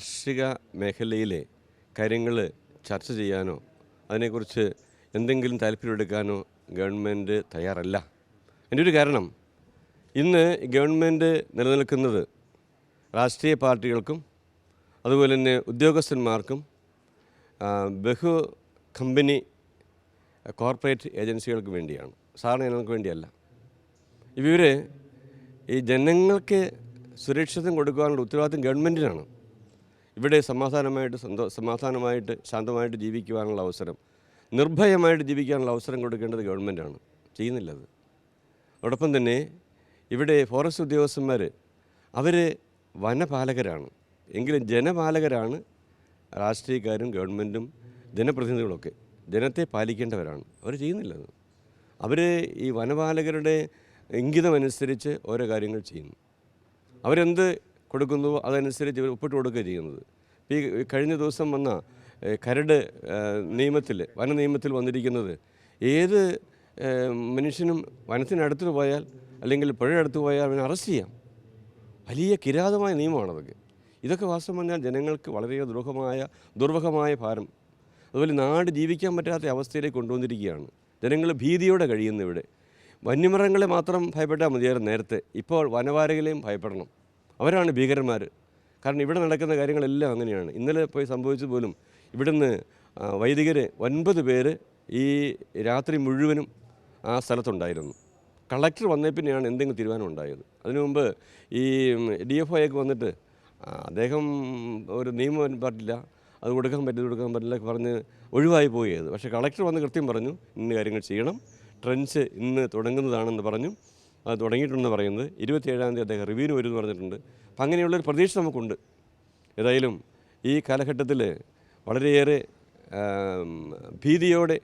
കാർഷിക മേഖലയിലെ കാര്യങ്ങൾ ചർച്ച ചെയ്യാനോ അതിനെക്കുറിച്ച് എന്തെങ്കിലും താല്പര്യമെടുക്കാനോ ഗവൺമെന്റ് തയ്യാറല്ല. എന്റെ ഒരു കാരണം ഇന്ന് ഗവൺമെന്റ് നിലനിൽക്കുന്നത് രാഷ്ട്രീയ പാർട്ടികൾക്കും അതുപോലെ തന്നെ ഉദ്യോഗസ്ഥന്മാർക്കും ബഹു കമ്പനി കോർപ്പറേറ്റ് ഏജൻസികൾക്ക് വേണ്ടിയാണ്. സാധാരണ ജനങ്ങൾക്ക് വേണ്ടിയല്ല. ഇവർ ഈ ജനങ്ങൾക്ക് സുരക്ഷിതം കൊടുക്കാനുള്ള ഉത്തരവാദിത്വം ഗവൺമെന്റിനാണ്. ഇവിടെ സമാധാനമായിട്ട് സന്തോ സമാധാനമായിട്ട് ശാന്തമായിട്ട് ജീവിക്കുവാനുള്ള അവസരം നിർഭയമായിട്ട് ജീവിക്കാനുള്ള അവസരം കൊടുക്കേണ്ടത് ഗവൺമെന്റാണ് ചെയ്യുന്നില്ലത്. അതോടൊപ്പം തന്നെ ഇവിടെ ഫോറസ്റ്റ് ഉദ്യോഗസ്ഥന്മാർ അവർ വനപാലകരാണ്. എങ്കിലും ജനപാലകരാണ് രാഷ്ട്രീയക്കാരും ഗവൺമെന്റും ജനപ്രതിനിധികളൊക്കെ. ജനത്തെ പാലിക്കേണ്ടവരാണ്. അവർ ചെയ്യുന്നില്ലത്. അവർ ഈ വനപാലകരുടെ ഇംഗിതമനുസരിച്ച് ഓരോ കാര്യങ്ങൾ ചെയ്യുന്നു അവരെന്ത് കൊടുക്കുന്നുവോ അതനുസരിച്ച് ഇവർ ഒപ്പിട്ട് കൊടുക്കുകയും ചെയ്യുന്നത്. ഈ കഴിഞ്ഞ ദിവസം വന്ന കരട് നിയമത്തിൽ വന നിയമത്തിൽ വന്നിരിക്കുന്നത് ഏത് മനുഷ്യനും വനത്തിനടുത്ത് പോയാൽ അല്ലെങ്കിൽ പുഴയടുത്ത് പോയാൽ അവനെ അറസ്റ്റ് ചെയ്യാം. വലിയ കിരാതമായ നിയമമാണതൊക്കെ. ഇതൊക്കെ വാസ്തവം പറഞ്ഞാൽ ജനങ്ങൾക്ക് വളരെ ദുർഹമായ ദുർവഹമായ ഭാരം. അതുപോലെ നാട് ജീവിക്കാൻ പറ്റാത്ത അവസ്ഥയിലേക്ക് കൊണ്ടുവന്നിരിക്കുകയാണ്. ജനങ്ങൾ ഭീതിയോടെ കഴിയുന്നു ഇവിടെ. വന്യമൃഗങ്ങളെ മാത്രം ഭയപ്പെട്ടാൽ മതിയായിരുന്നു നേരത്തെ. ഇപ്പോൾ വനവാരകളെയും ഭയപ്പെടണം. അവരാണ് ഭീകരന്മാർ കാരണം ഇവിടെ നടക്കുന്ന കാര്യങ്ങളെല്ലാം അങ്ങനെയാണ്. ഇന്നലെ പോയി സംഭവിച്ചു പോലും ഇവിടുന്ന് വൈദികർ ഒൻപത് പേര് ഈ രാത്രി മുഴുവനും ആ സ്ഥലത്തുണ്ടായിരുന്നു. കളക്ടർ വന്നേ പിന്നെയാണ് എന്തെങ്കിലും തീരുമാനം ഉണ്ടായത്. അതിനു മുമ്പ് ഈ ഡി എഫ് ഒക്കെ വന്നിട്ട് അദ്ദേഹം ഒരു നിയമം പറ്റില്ല അത് കൊടുക്കാൻ പറ്റില്ല കൊടുക്കാൻ പറ്റില്ല പറഞ്ഞ് ഒഴിവായി പോയത് പക്ഷേ കളക്ടർ വന്ന് കൃത്യം പറഞ്ഞു ഇന്ന കാര്യങ്ങൾ ചെയ്യണം. ട്രെൻസ് ഇന്ന് തുടങ്ങുന്നതാണെന്ന് പറഞ്ഞു. തുടങ്ങിയിട്ടുണ്ടെന്ന് പറയുന്നത്. ഇരുപത്തിയേഴാം തീയതി അദ്ദേഹം റിവ്യൂവിന് വരുമെന്ന് പറഞ്ഞിട്ടുണ്ട്. അപ്പം അങ്ങനെയുള്ളൊരു പ്രതീക്ഷ നമുക്കുണ്ട്. ഏതായാലും ഈ കാലഘട്ടത്തിൽ വളരെയേറെ ഭീതിയോടെ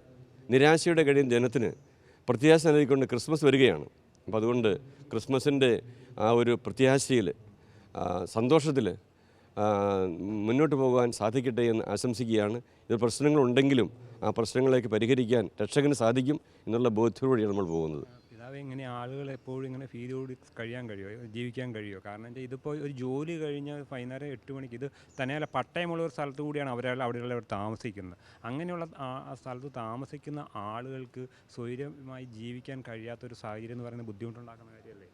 നിരാശയോടെ കഴിയുന്ന ജനത്തിന് പ്രത്യാശ നൽകിക്കൊണ്ട് ക്രിസ്മസ് വരികയാണ്. അപ്പോൾ അതുകൊണ്ട് ക്രിസ്മസിന്റെ ആ ഒരു പ്രത്യാശയിൽ സന്തോഷത്തിൽ മുന്നോട്ട് പോകാൻ സാധിക്കട്ടെ എന്ന് ആശംസിക്കുകയാണ്. ഇത് പ്രശ്നങ്ങളുണ്ടെങ്കിലും ആ പ്രശ്നങ്ങളേക്ക് പരിഹരിക്കാൻ രക്ഷകന് സാധിക്കും എന്നുള്ള ബോധ്യത്തോടെയാണ് നമ്മൾ പോകുന്നത്. ഇങ്ങനെ ആളുകൾ എപ്പോഴും ഇങ്ങനെ ഫീലോട് കഴിയാൻ കഴിയുമോ? ജീവിക്കാൻ കഴിയുമോ? കാരണം വെച്ചാൽ ഇതിപ്പോൾ ഒരു ജോലി കഴിഞ്ഞ് വൈകുന്നേരം എട്ട് മണിക്ക് ഇത് തന്നെയല്ല പട്ടയമുള്ള ഒരു സ്ഥലത്ത് കൂടിയാണ് അവരെല്ലാം അവിടെയുള്ളവർ താമസിക്കുന്നത്. അങ്ങനെയുള്ള ആ- സ്ഥലത്ത് താമസിക്കുന്ന ആളുകൾക്ക് സ്വൈര്യമായി ജീവിക്കാൻ കഴിയാത്തൊരു സാഹചര്യം എന്ന് പറയുന്നത് ബുദ്ധിമുട്ടുണ്ടാക്കുന്ന കാര്യമല്ലേ?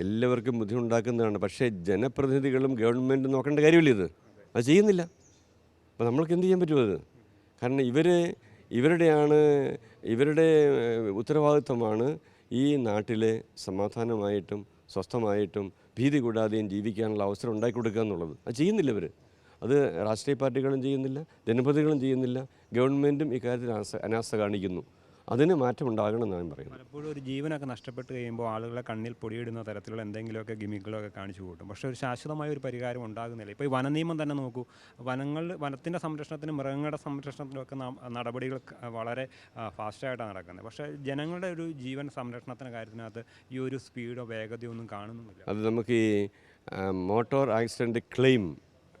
എല്ലാവർക്കും ബുദ്ധിമുട്ടുണ്ടാക്കുന്നതാണ്. പക്ഷേ ജനപ്രതിനിധികളും ഗവൺമെന്റും നോക്കേണ്ട കാര്യമില്ല ഇത്? അത് ചെയ്യുന്നില്ല. അപ്പോൾ നമ്മൾക്ക് എന്ത് ചെയ്യാൻ പറ്റുമോ അത്? കാരണം ഇവർ ഇവരുടെയാണ് ഇവരുടെ ഉത്തരവാദിത്വമാണ് ഈ നാട്ടിലെ സമാധാനമായിട്ടും സ്വസ്ഥമായിട്ടും ഭീതി കൂടാതെയും ജീവിക്കാനുള്ള അവസരം ഉണ്ടാക്കി കൊടുക്കുക എന്നുള്ളത്. അത് ചെയ്യുന്നില്ല ഇവർ അത് രാഷ്ട്രീയ പാർട്ടികളും ചെയ്യുന്നില്ല ജനപ്രതികളും ചെയ്യുന്നില്ല. ഗവൺമെന്റും ഇക്കാര്യത്തിൽ അനാസ കാണിക്കുന്നു. അതിന് മാറ്റം ഉണ്ടാകണം എന്നാണ് പറയുന്നത്. പലപ്പോഴും ഒരു ജീവനൊക്കെ നഷ്ടപ്പെട്ട് കഴിയുമ്പോൾ ആളുകളെ കണ്ണിൽ പൊടിയിടുന്ന തരത്തിലുള്ള എന്തെങ്കിലുമൊക്കെ ഗിമിക്കുകളൊക്കെ കാണിച്ചു കൂട്ടും. പക്ഷേ ഒരു ശാശ്വതമായ ഒരു പരിഹാരം ഉണ്ടാകുന്നില്ല. ഇപ്പോൾ ഈ വനനിയമം തന്നെ നോക്കൂ. വനങ്ങൾ വനത്തിന്റെ സംരക്ഷണത്തിനും മൃഗങ്ങളുടെ സംരക്ഷണത്തിനും ഒക്കെ നടപടികൾ വളരെ ഫാസ്റ്റായിട്ടാണ് നടക്കുന്നത്. പക്ഷേ ജനങ്ങളുടെ ഒരു ജീവൻ സംരക്ഷണത്തിന്റെ കാര്യത്തിനകത്ത് ഈ ഒരു സ്പീഡോ വേഗതയോ ഒന്നും കാണുന്നില്ല അത് നമുക്ക് ഈ മോട്ടോർ ആക്സിഡന്റ് ക്ലെയിം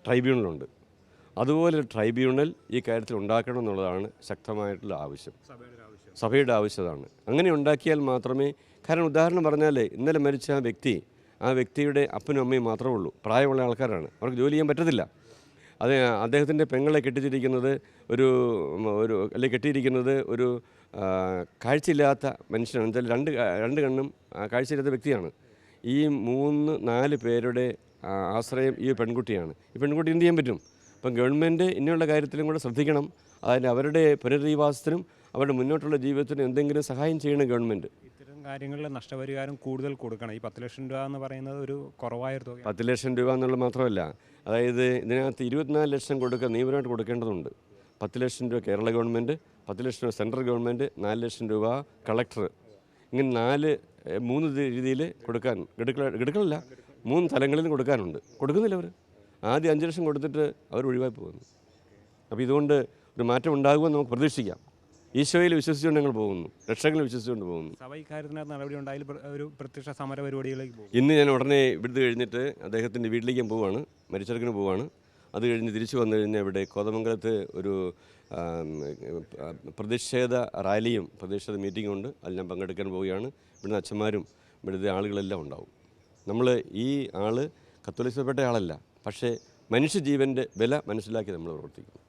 ട്രൈബ്യൂണലുണ്ട്. അതുപോലെ ട്രൈബ്യൂണൽ ഈ കാര്യത്തിൽ ഉണ്ടാക്കണം എന്നുള്ളതാണ് ശക്തമായിട്ടുള്ള ആവശ്യം. സഭയുടെ ആവശ്യമാണ് അങ്ങനെ ഉണ്ടാക്കിയാൽ മാത്രമേ കാരണം ഉദാഹരണം പറഞ്ഞാൽ ഇന്നലെ മരിച്ച ആ വ്യക്തി ആ വ്യക്തിയുടെ അപ്പനും അമ്മയും മാത്രമേ ഉള്ളൂ. പ്രായമുള്ള ആൾക്കാരാണ്. അവർക്ക് ജോലി ചെയ്യാൻ പറ്റത്തില്ല. അത് അദ്ദേഹത്തിന്റെ പെങ്ങളെ കെട്ടിച്ചിരിക്കുന്നത് ഒരു ഒരു അല്ലെങ്കിൽ കെട്ടിയിരിക്കുന്നത് ഒരു കാഴ്ചയില്ലാത്ത മനുഷ്യനാണ്. എന്നുവെച്ചാൽ രണ്ട് രണ്ട് കണ്ണും കാഴ്ചയില്ലാത്ത വ്യക്തിയാണ്. ഈ മൂന്ന് നാല് പേരുടെ ആശ്രയം ഈ പെൺകുട്ടിയാണ്. ഈ പെൺകുട്ടി എന്ത് ചെയ്യാൻ പറ്റും? അപ്പം ഗവൺമെന്റ് ഇനിയുള്ള കാര്യത്തിലും കൂടെ ശ്രദ്ധിക്കണം. അതിന് അവരുടെ പുനരധിവാസത്തിനും അവരുടെ മുന്നോട്ടുള്ള ജീവിതത്തിനും എന്തെങ്കിലും സഹായം ചെയ്യണം ഗവൺമെന്റ്. ഇത്തരം കാര്യങ്ങളിൽ നഷ്ടപരിഹാരം കൂടുതൽ കൊടുക്കണം. ഈ പത്ത് ലക്ഷം രൂപ എന്ന് പറയുന്നത് ഒരു കുറവായ തുക. പത്ത് ലക്ഷം രൂപ എന്നുള്ളത് മാത്രമല്ല അതായത് ഇതിനകത്ത് ഇരുപത്തിനാല് ലക്ഷം കൊടുക്കുക നിയമപരമായിട്ട് കൊടുക്കേണ്ടതുണ്ട്. പത്ത് ലക്ഷം രൂപ കേരള ഗവൺമെന്റ് പത്ത് ലക്ഷം രൂപ സെൻട്രൽ ഗവൺമെന്റ് നാല് ലക്ഷം രൂപ കളക്ടർ. ഇങ്ങനെ നാല് മൂന്ന് രീതിയിൽ കൊടുക്കാൻ ഗഡുക്കള ഗഡുക്കളല്ല മൂന്ന് തലങ്ങളിൽ കൊടുക്കാനുണ്ട്. കൊടുക്കുന്നില്ല അവർ ആദ്യം അഞ്ച് ലക്ഷം കൊടുത്തിട്ട് അവർ ഒഴിവായി പോകുന്നു. അപ്പോൾ ഇതുകൊണ്ട് ഒരു മാറ്റം ഉണ്ടാകുമെന്ന് നമുക്ക് പ്രതീക്ഷിക്കാം. ഈശോയിൽ വിശ്വസിച്ചുകൊണ്ട് ഞങ്ങൾ പോകുന്നു. രക്ഷകളിൽ വിശ്വസിച്ചുകൊണ്ട് പോകുന്നു. നടപടി ഉണ്ടായാൽ ഒരു പ്രത്യക്ഷ സമര പരിപാടികളിലേക്ക് പോകും. ഇന്ന് ഞാൻ ഉടനെ ഇവിടുന്ന് കഴിഞ്ഞിട്ട് അദ്ദേഹത്തിന്റെ വീട്ടിലേക്ക് പോവാണ് മരിച്ചെടുക്കിന് പോവാണ്. അത് കഴിഞ്ഞ് തിരിച്ചു വന്നു കഴിഞ്ഞാൽ ഇവിടെ കോതമംഗലത്ത് ഒരു പ്രതിഷേധ റാലിയും പ്രതിഷേധ മീറ്റിംഗും ഉണ്ട്. അതിൽ ഞാൻ പങ്കെടുക്കാൻ പോവുകയാണ്. ഇവിടുന്ന് അച്ഛന്മാരും ഇവിടുത്തെ ആളുകളെല്ലാം ഉണ്ടാവും. നമ്മൾ ഈ ആൾ കത്തോലിസപ്പെട്ട ആളല്ല. പക്ഷേ മനുഷ്യജീവന്റെ വില മനസ്സിലാക്കി നമ്മൾ പ്രവർത്തിക്കുന്നു.